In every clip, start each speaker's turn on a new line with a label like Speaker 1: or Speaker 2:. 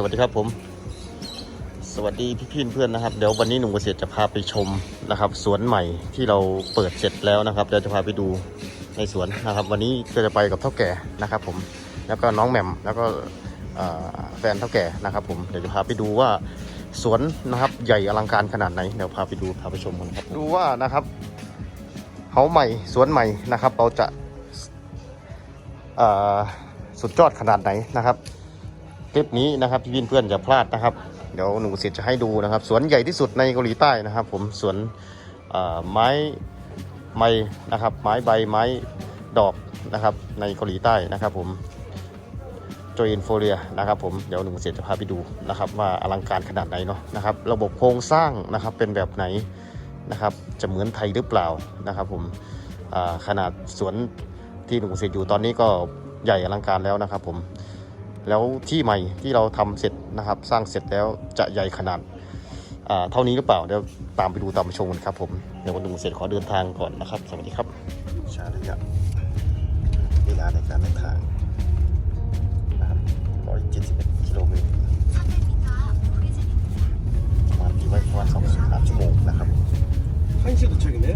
Speaker 1: สวัสดีครับผม สวัสดีพี่พี่เพื่อนนะครับ เดี๋ยววันนี้หนุ่มเกษตรจะพาไปชมนะครับ สวนใหม่ที่เราเปิดเสร็จแล้วนะครับเดี๋ยวจะพาไปดูในสวนนะครับ วันนี้ก็จะไปกับเท่าแก่นะครับ ผมแล้วก็น้องแหม่มแล้วก็แฟนเท่าแก่นะครับ ผมเดี๋ยวจะพาไปดูว่าสวนนะครับ ใหญ่อลังการขนาดไหนเดี๋ยวพาไปดูพาไปชมกันครับดูว่านะครับเขาใหม่สวนใหม่นะครับ เราจะสุดยอดขนาดไหนนะครับ คลิปนี้นะครับพี่เพื่อนๆอย่าพลาดนะครับ เดี๋ยวหนูสิทธิ์จะให้ดูนะครับ สวนใหญ่ที่สุดในเกาหลีใต้นะครับ ผมสวนไม้ไม้นะครับ ไม้ใบไม้ดอกนะครับ ในเกาหลีใต้นะครับ ผมโจอินโฟเรียนะครับผมเดี๋ยวหนูเสียจะพาไปดูนะครับว่าอลังการขนาดไหนเนาะนะครับระบบโครงสร้างนะครับเป็นแบบไหนนะครับจะเหมือนไทยหรือเปล่านะครับผมขนาดสวนที่หนูเสียอยู่ตอนนี้ก็ใหญ่อลังการแล้วนะครับผม แล้วที่ใหม่ที่เราทำเสร็จนะครับ สร้างเสร็จแล้วจะใหญ่ขนาดเท่านี้หรือเปล่าเดี๋ยวตามไปดูตามชมกันครับผมเดี๋ยววันดุงเสร็จขอเดินทางก่อนนะครับ สวัสดีครับใชาระยะเวลาในการเดินทางนะครับ171กิโลเมตรประมาณที่ไว้ประมาณ2-3ชั่วโมงนะครับ
Speaker 2: 한시도착이네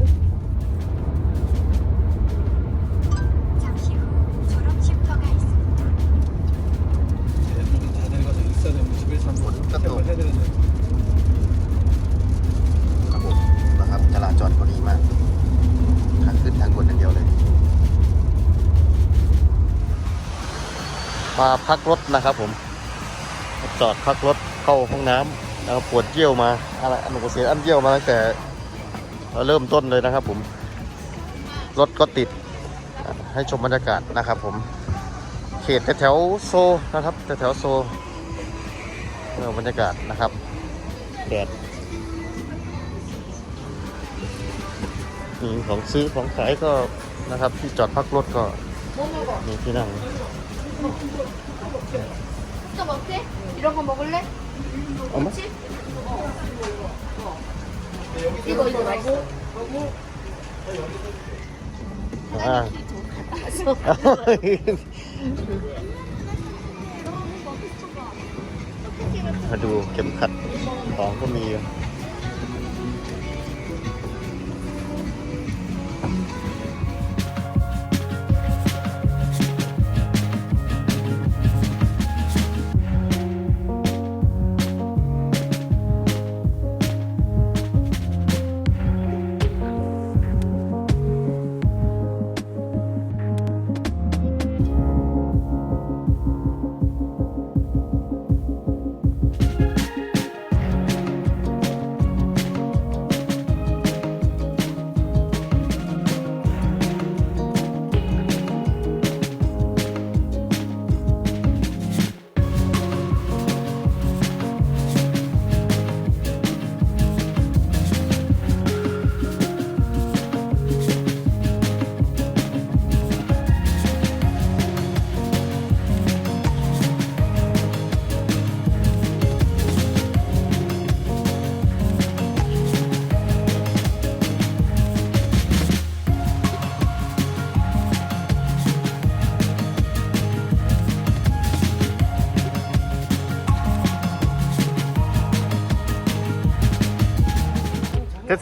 Speaker 1: มาพักรถนะครับผม จอดพักรถเข้าห้องน้ำนะครับปวดเยี่ยวมาอะไรหนูเสียอันเยี่ยวมาตั้งแต่เริ่มต้นเลยนะครับผม รถก็ติดให้ชมบรรยากาศนะครับผม เขตแถวโซนะครับแถวโซบรรยากาศนะครับแดดมีของซื้อของขายก็นะครับที่จอดพักรถก็มีที่นั่ง
Speaker 3: 또 먹게? 이런 거 먹을래?
Speaker 1: 엄마?
Speaker 3: 그렇지? 어. 이거 이거 말고 아.
Speaker 1: 아주 겜 갓. 아, 껌이에요.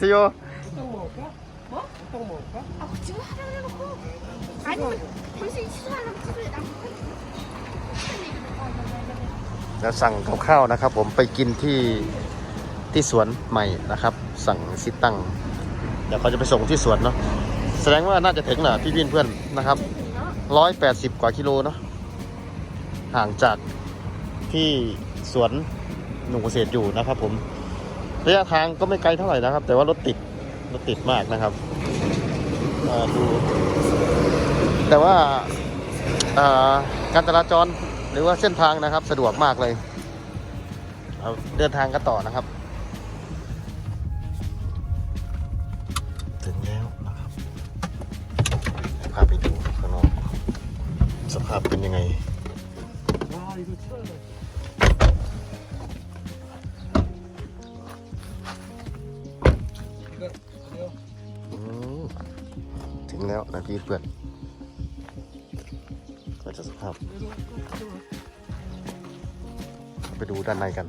Speaker 1: ข็มขัดของก็มีอยู่เทสโย
Speaker 3: 아 지금 하라고 해놓고 아니면 벌써 취소하려고 취소해 나
Speaker 1: แล้วสั่งกับข้าวนะครับ ผมไปกินที่ที่สวนใหม่นะครับ สั่งซิตั้งเดี๋ยวเขาจะไปส่งที่สวนเนาะแสดงว่าน่าจะถึงแหละพี่พี่เพื่อนนะครับร้อยแปดสิบกว่ากิโลเนาะห่างจากที่สวนหนุ่มเกษตรอยู่นะครับ ผม ระยะทางก็ไม่ไกลเท่าไหร่นะครับ แต่ว่ารถติดรถติดมากนะครับดูแต่ว่าการจราจรหรือว่าเส้นทางนะครับสะดวกมากเลยเอาเดินทางกันต่อนะครับ ถึงแล้วนะครับพาไปดูข้างนอกสภาพเป็นยังไงี้เปื่อนก็จะสภาพ ไปดูด้านในกัน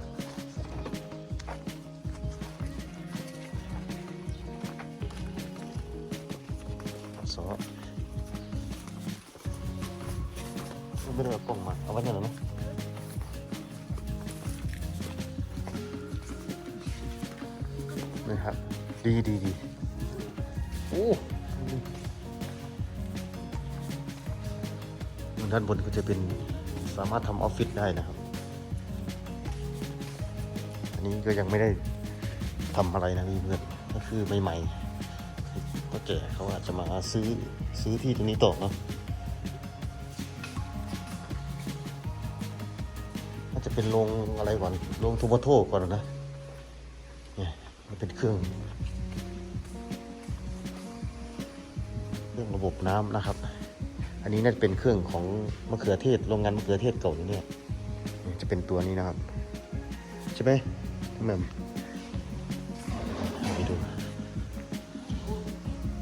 Speaker 1: ด้านบนก็จะเป็นสามารถทำออฟฟิศได้นะครับ อันนี้ก็ยังไม่ได้ทำอะไรนะพี่เพื่อนก็คือใหม่ๆก็แก่เขาอาจจะมาซื้อซื้อที่ตรงนี้ต่อเนาะน่าจะเป็นโรงอะไรก่อนโรงทูโมโตก่อนนะเนี่ยมันเป็นเครื่องเครื่องระบบน้ำนะครับ นนี้น่าจะเป็นเครื่องของมะเขือเทศโรงงานมะเขือเทศเก่าเนี่ยเนี่ยจะเป็นตัวนี้นะครับ ใช่ไหมแม่มไปดู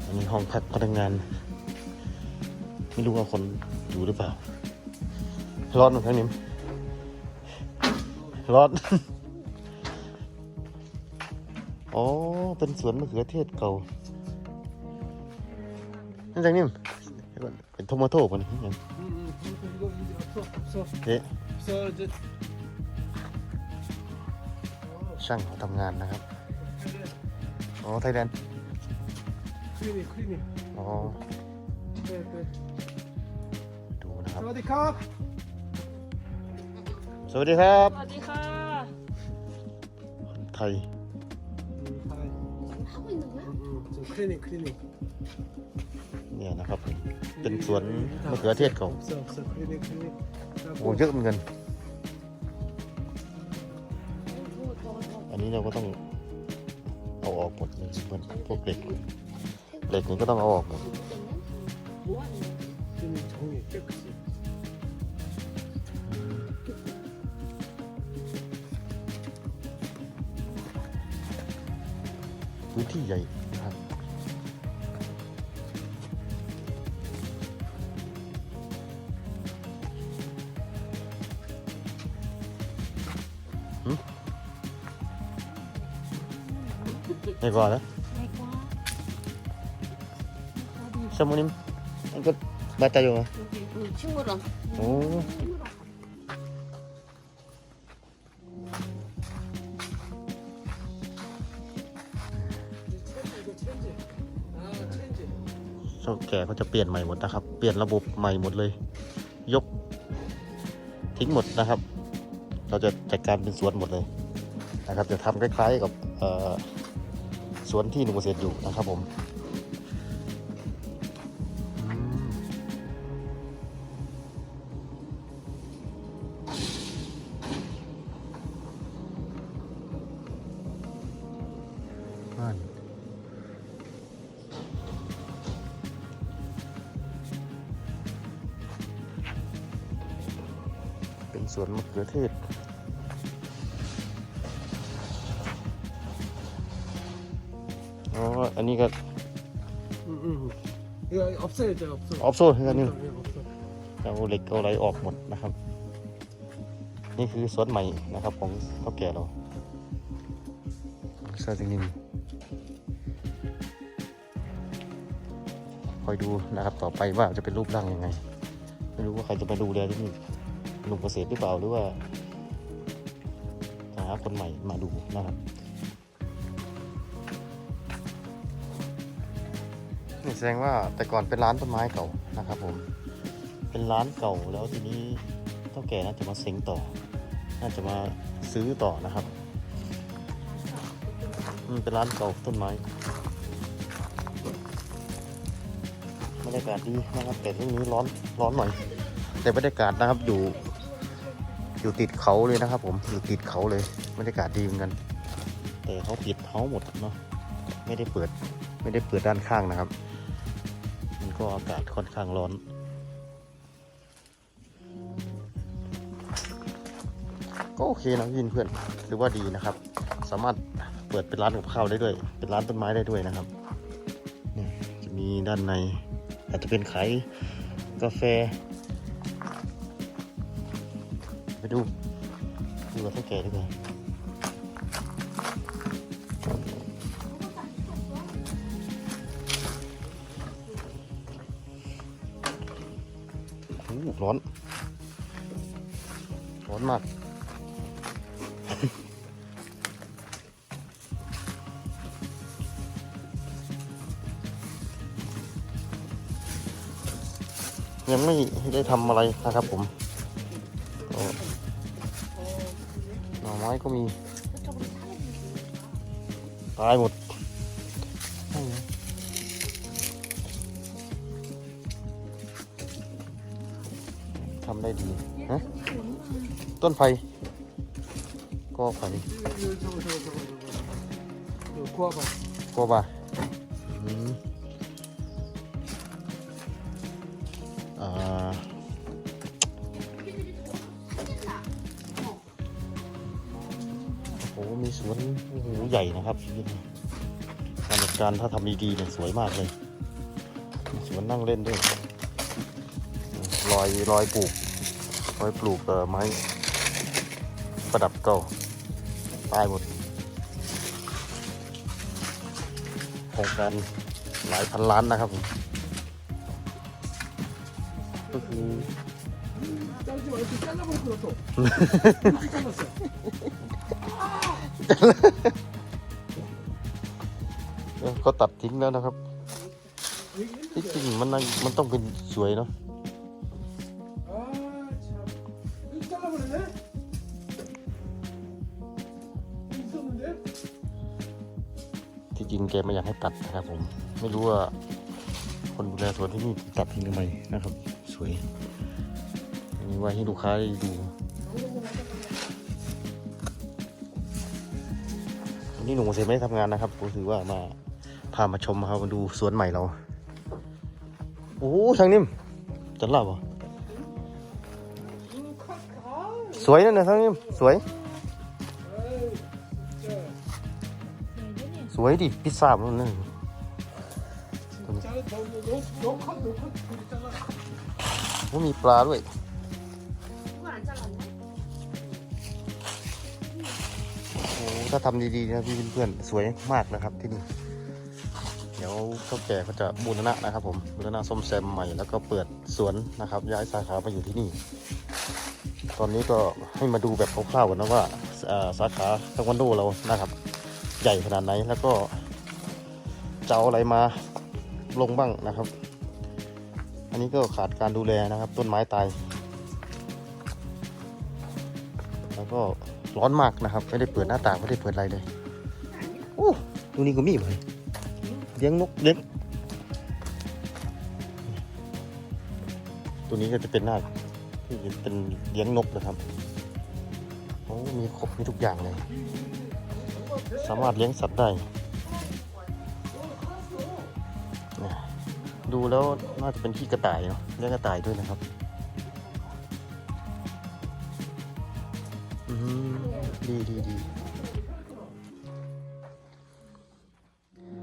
Speaker 1: อันนี้ห้องพักพนักงาน ไม่รู้ว่าคนอยู่หรือเปล่าร้อนเหมือนกันนิมร้อนอ๋อ เป็นสวนมะเขือเทศเก่านั่นจังนิ่ม เดี๋ยวก่อนเป็นโทมาโต้ป่ะนี่ยัง
Speaker 2: 응, 응. 이거 이거 없어, 없어.
Speaker 1: เอ๊ะ
Speaker 2: 없어 이제.
Speaker 1: ช่างเขาทำงานนะครับ อ๋อ ไทยแลนด์
Speaker 2: 클리닉, 클리닉.
Speaker 1: อ๋อ
Speaker 2: 네, 네.
Speaker 1: ดูนะครับ
Speaker 2: 사와디캅.
Speaker 1: สวัสดีครับ
Speaker 3: สวัสดีค่ะ
Speaker 1: คนไทย
Speaker 2: 응, 하이.
Speaker 3: 하고 있는 거야?
Speaker 2: 응, 응. 저 클리닉, 클리닉.
Speaker 1: เนี่ยนะครับ เป็นสวนมะเขือเทศเขาโอ้เยอะเหมือนกัน อันนี้เราก็ต้องเอาออกหมดเริงๆนพวกเหล็กเหล็กนี้ก็ต้องเอาออกหมดพื้นที่ใหญ่ ใหญ่กว่า
Speaker 3: เห
Speaker 1: รอใหญ่วส
Speaker 3: มุนิมอันก็
Speaker 1: บา
Speaker 3: ตา
Speaker 2: อยู่อะชิมุรอโอ้
Speaker 1: เจ้าแก่เขาจะเปลี่ยนใหม่หมดนะครับ เปลี่ยนระบบใหม่หมดเลย ยกทิ้งหมดนะครับ เราจะจัดการเป็นสวนหมดเลยนะครับ จะทำคล้ายๆกับ สวนที่หนุ่มเกษตรอยู่นะครับผมอืมบ้านเป็นสวนมะเขือเทศ อ๋อ อันนี้ก็
Speaker 2: 응, 응. 이거 없어야 돼, 없어.
Speaker 1: ออฟโซ่คือกันนี่
Speaker 2: 응, 없어.
Speaker 1: เอาเหล็กเอาอะไรออกหมดนะครับ นี่คือสวนใหม่นะครับของเท่าแก่เราซาซินินคอยดูนะครับต่อไปว่าจะเป็นรูปร่างยังไง ไม่รู้ว่าใครจะมาดูแลที่นี่หนุ่มเกษตรหรือเปล่าหรือว่าหาคนใหม่มาดูนะครับ ดงว่าแต่ก่อนเป็นร้านต้นไม้เก่านะครับผม เป็นร้านเก่าแล้วทีนี้เท่าแก่น่าจะมาเซ็งต่อ น่าจะมาซื้อต่อนะครับอืมเป็นร้านเก่าต้นไม้บรรยากาศดีนะครับแต่ช่นี้ร้อนร้อนหน่อย แต่บรรยากาศนะครับอยู่ อยู่ติดเขาเลยนะครับ ผมอยู่ติดเขาเลยบรรยากาศดีเหมือนกัน แต่เขาปิดเขาหมดเนาะไม่ได้เปิดไม่ได้เปิดด้านข้างนะครับ ก็อากาศค่อนข้างร้อน ก็โอเคนะพี่เพื่อนหรือว่าดีนะครับ สามารถเปิดเป็นร้านกับข้าวได้ด้วย เป็นร้านต้นไม้ได้ด้วยนะครับนี่จะมีด้านใน อาจจะเป็นขายกาแฟ ไปดูดูกับเท่าแก่ดีกว่า ร้อน ร้อนมาก ยังไม่ได้ทำอะไรนะครับผมหน่อไม้ก็มี ตายหมด ทํได้ดีต้นไผ่ก็ไผ่ขั้วป่ะขั้วปโอ้มีสวนโอ้ใหญ่นะครับที่นี่การจัดการถ้าทำดีๆเนี่ยสวยมากเลย สวนนั่งเล่นด้วยลอยลอยปลูก ไว้ปลูกไม้ประดับเก่ตายหมดโครงการหลายพันล้านนะครับผมก็คือก็ตัดทิ้งแล้วนะครับ ที่จริงมันมันต้องเป็นสวยเนาะ แกไม่อยากให้ตัดนะครับผม ไม่รู้ว่าคนดูแลสวนที่นี่ตัดทิ้งทำไมนะครับ สวยมีไว้ให้ลูกค้าได้ดูวันนี้หนุ่มเกษตรไม่ได้ทำงานนะครับก็คือว่ามาพามาชมครับมาดูสวนใหม่เรา โอ้โหทางนิ่มจะเล่าป่ะสวยนั่นนะทางนิ่มสวย วยดิ พิซซ่ามันนึ
Speaker 2: งมั
Speaker 1: นมีปลาด้วยโอ้ถ้าทำดีๆนะพี่เพื่อนๆ สวยมากนะครับที่นี่เดี๋ยวเขาแก่เขาจะบูรณะนะครับผมบูรณะซ่อมแซมใหม่แล้วก็เปิดสวนนะครับ ย้ายสาขามาอยู่ที่นี่ ตอนนี้ก็ให้มาดูแบบคร่าวๆกันนะว่าสาขาตะวันโดเรานะครับ ใหญ่ขนาดไหน แล้วก็จะเอาอะไรมาลงบ้างนะครับ อันนี้ก็ขาดการดูแลนะครับ ต้นไม้ตาย แล้วก็ร้อนมากนะครับ ไม่ได้เปิดหน้าต่างไม่ได้เปิดอะไรเลยโอ้ตรงนี้ก็มีเลยเลี้ยงนกเล็กตัวนี้ก็จะเป็นหน้าที่เป็นเลี้ยงนกนะครับโอ้มีครบมีทุกอย่างเลย สามารถเลี้ยงสัตว์ได้ ดูแล้วน่าจะเป็นขี้กระต่ายเนาะเลี้ยงกระต่ายด้วยนะครับอืมดีดีดี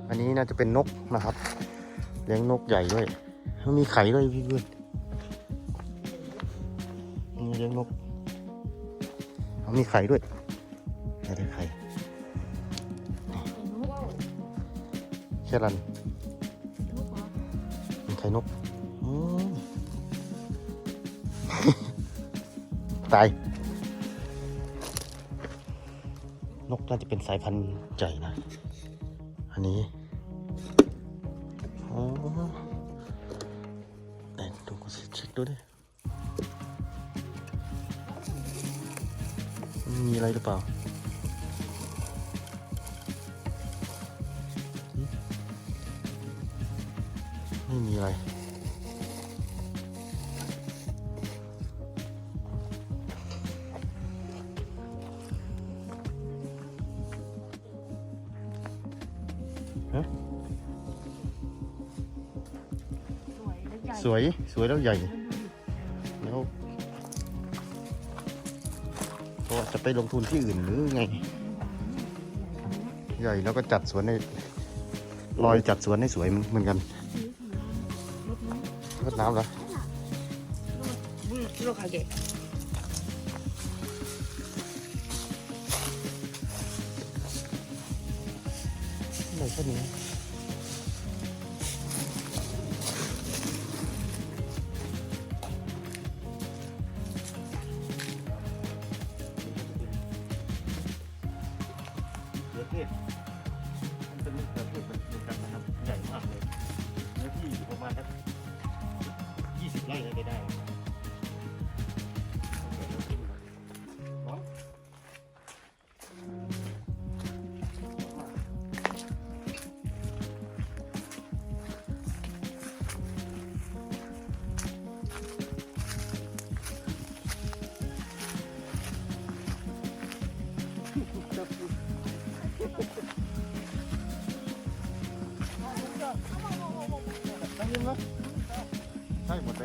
Speaker 1: อันนี้น่าจะเป็นนกนะครับ เลี้ยงนกใหญ่ด้วยแล้วมีไข่ด้วยพี่เพื่อนนี่เลี้ยงนกเอามีไข่ด้วย แค่รันมีไข่นกตาย นกน่าจะเป็นสายพันธุ์ใหญ่นะ อันนี้โอ้ไหนดูก็สิเช็คดูดิ มีอะไรหรือเปล่า ไม่มีอะไรสวย สวยแล้วใหญ่ แล้วเพราะว่าจะไปลงทุนที่อื่นหรือไง ใหญ่แล้วก็จัดสวนในลอยจัดสวนให้สวยเหมือนกัน 나온다.
Speaker 3: 물 들어가게.
Speaker 1: 나 손이.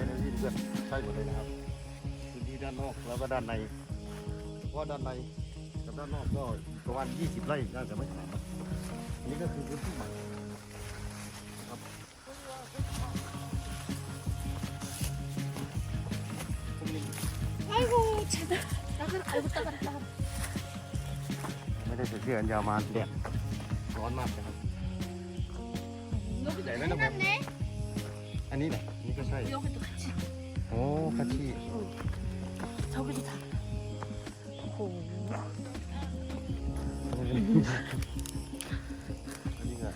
Speaker 1: ในที่เพื่อนใช่หมดเลยนะครับพื้นที่ด้านนอกแล้วก็ด้านในเพราด้านในกับด้านนอกก็ประมาณ 20 ไร่น่าจะไม่ขาดครับนี่ก็คือพื้นที่ใหม่ไม่ได้ใส่เสื้อกันยาวมาแดดร้อนมากนะครับ
Speaker 3: นกให
Speaker 1: ญ่ไห
Speaker 3: มนะผม
Speaker 1: อันนี้แหละอันนี่ก็ใช่
Speaker 3: 여기도 같이.
Speaker 1: โอ้คาชิ
Speaker 3: 저기도 다. 오.
Speaker 1: อันนี้ก็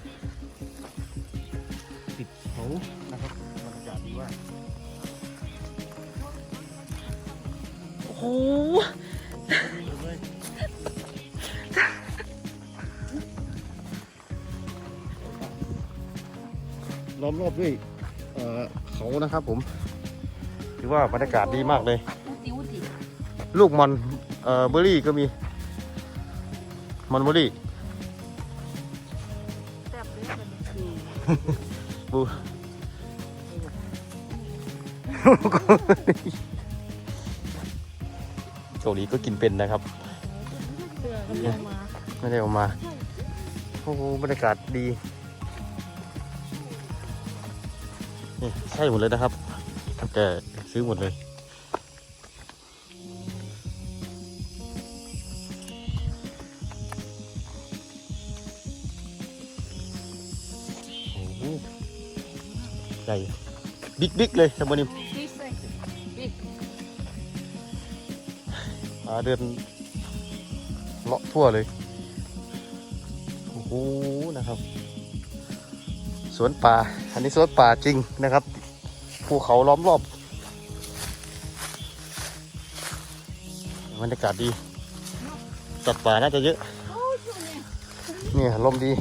Speaker 1: ติดเขานะครับบรรยากาศดีมาก
Speaker 3: 오.
Speaker 1: ล้อมรอบด้วยเอ่อเขา นะครับ ผมถือว่าบรรยากาศดีมากเลย
Speaker 3: ติวติ
Speaker 1: ลูกมอนเอ่อเบอร์รี่ก็มีมอนเบอร์รี่แซ่บเล
Speaker 4: ยมันคือ
Speaker 1: บู เกาลีก็กินเป็นนะครับไม่ได้ออกมา โอ้โหบรรยากาศดี นี่ใช่หมดเลยนะครับแกซื้อหมดเลยใหญ่บิ๊กบิ๊กเลยสมบูรณ์
Speaker 3: 빅.
Speaker 1: มาเดินเลาะทั่วเลย โอ้โห นะครับ สวนป่า อันนี้สวนป่าจริงนะครับ ภูเขาล้อมรอบ บรรยากาศดีจัดป่าน่าจะเยอะเนี่ยลมดี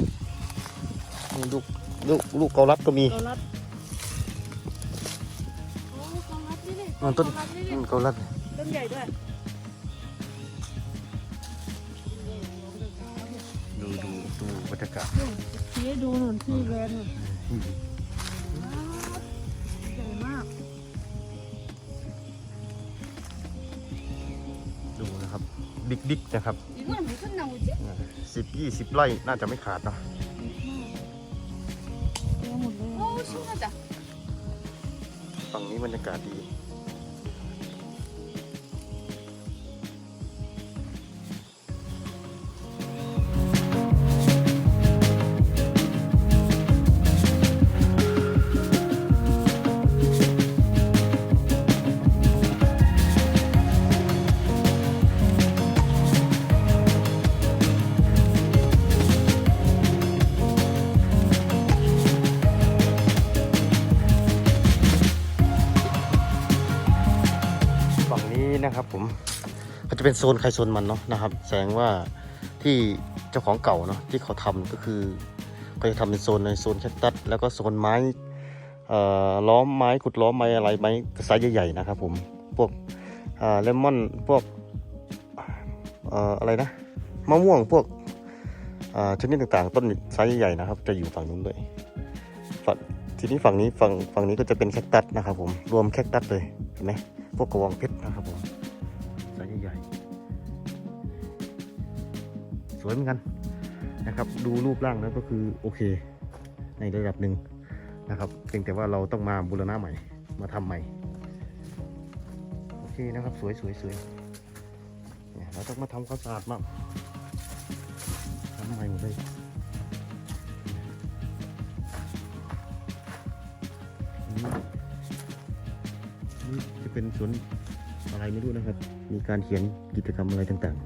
Speaker 1: ลูกลูกลูกเกาลัดก็มี
Speaker 3: มัน
Speaker 1: ต้นเกาลัด
Speaker 3: ต้นใหญ่ด้วย
Speaker 1: ดูดูดูบรรยากาศ
Speaker 3: ดูหนุนที่แรน ใหญ่มาก
Speaker 1: ดูนะครับ ดิกดิกนะครับสิบยี่สิบไร่น่าจะไม่ขาดเนาะฝั่งนี้บรรยากาศดี ฝั่งนี้นะครับผมก็จะเป็นโซนใครโซนมันเนาะนะครับ แสดงว่าที่เจ้าของเก่าเนาะที่เขาทำก็คือก็จะทำเป็นโซนในโซนแคคตัสแล้วก็โซนไม้อ่อล้อมไม้ขุดล้อมไม้อะไรไม้ไซส์ใหญ่ๆนะครับผมพวกเลมอนพวกอะไรนะมะม่วงพวกชนิดต่างๆ ต้นไซส์ใหญ่ๆนะครับ จะอยู่ฝั่งนู้นด้วยฝั่งทีนี้ฝั่งนี้ฝั่งฝั่งนี้ก็จะเป็นแคคตัสนะครับผมรวมแคคตัสเลยเห็นไหม พวกกระวองเพชรนะครับผมไซส์ใหญ่ๆสวยเหมือนกันนะครับ ดูรูปร่างแล้วก็คือโอเค ในระดับหนึ่งนะครับเพียงแต่ว่าเราต้องมาบูรณะใหม่มาทำใหม่โอเคนะครับ สวยสวยสวยเนี่ยเราต้องมาทำความสะอาดมั่งทำใหม่หมดเลย เป็นสวนอะไรไม่รู้นะครับ มีการเขียนกิจกรรมอะไรต่าง ๆ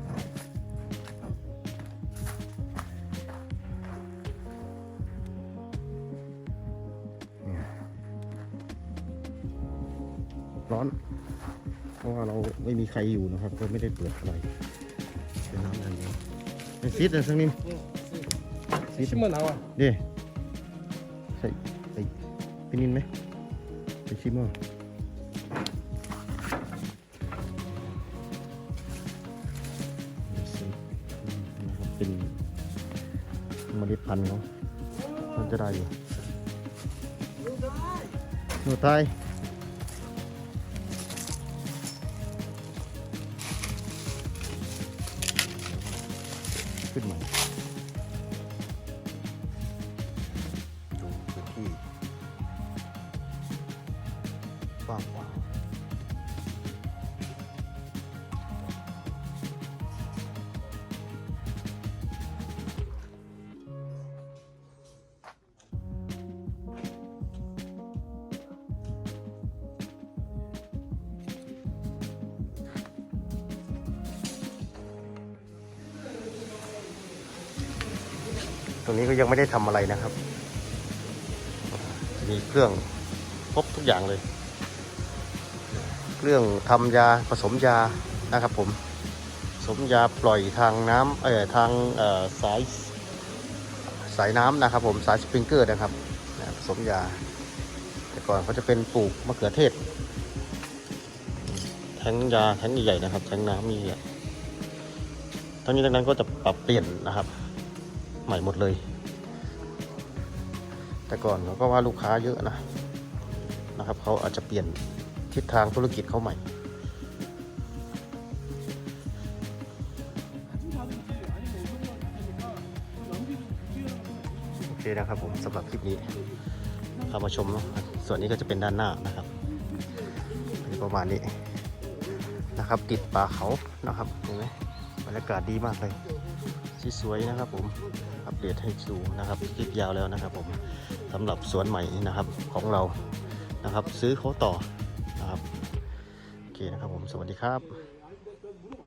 Speaker 1: ร้อน เพราะว่าเราไม่มีใครอยู่นะครับ ก็ไม่ได้เปิดอะไรเป็นน้ำอันนี้เป็ซีดนะสักนิด
Speaker 2: ซีด ชิมอน
Speaker 1: เอาอะเด้ใส่ใส่พินินไหมใส่ชิมอะ พันธุ์เนาะมันจะได้อยู่หนูตาย รงนี้ก็ยังไม่ได้ทำอะไรนะครับ มีเครื่องครบทุกอย่างเลย เครื่องทำยาผสมยานะครับผมผสมยาปล่อยทางน้ำเอ่อทางเอ่อสายสายน้ำนะครับผมสายสปริงเกอร์นะครับผสมยา แต่ก่อนเขาจะเป็นปลูกมะเขือเทศ แทงยาแทงใหญ่ๆนะครับ แทงน้ำมีอะทั้งนี้ทั้งนั้นก็จะปรับเปลี่ยนนะครับ หม่หมดเลย แต่ก่อนเขาก็ว่าลูกค้าเยอะนะนะครับเขาอาจจะเปลี่ยนทิศทางธุรกิจเขาใหม่โอเคนะครับผมสำหรับคลิปนี้พามาชมเนาะส่วนนี้ก็จะเป็นด้านหน้านะครับเป็นประมาณนี้นะครับ ติดป่าเขานะครับเห็นไหมบรรยากาศดีมากเลยที่สวยนะครับผม อัปเดตให้ดูนะครับคลิปยาวแล้วนะครับ ผมสำหรับสวนใหม่นะครับของเรานะครับ ซื้อเขาต่อนะครับโอเคนะครับผมสวัสดีครับ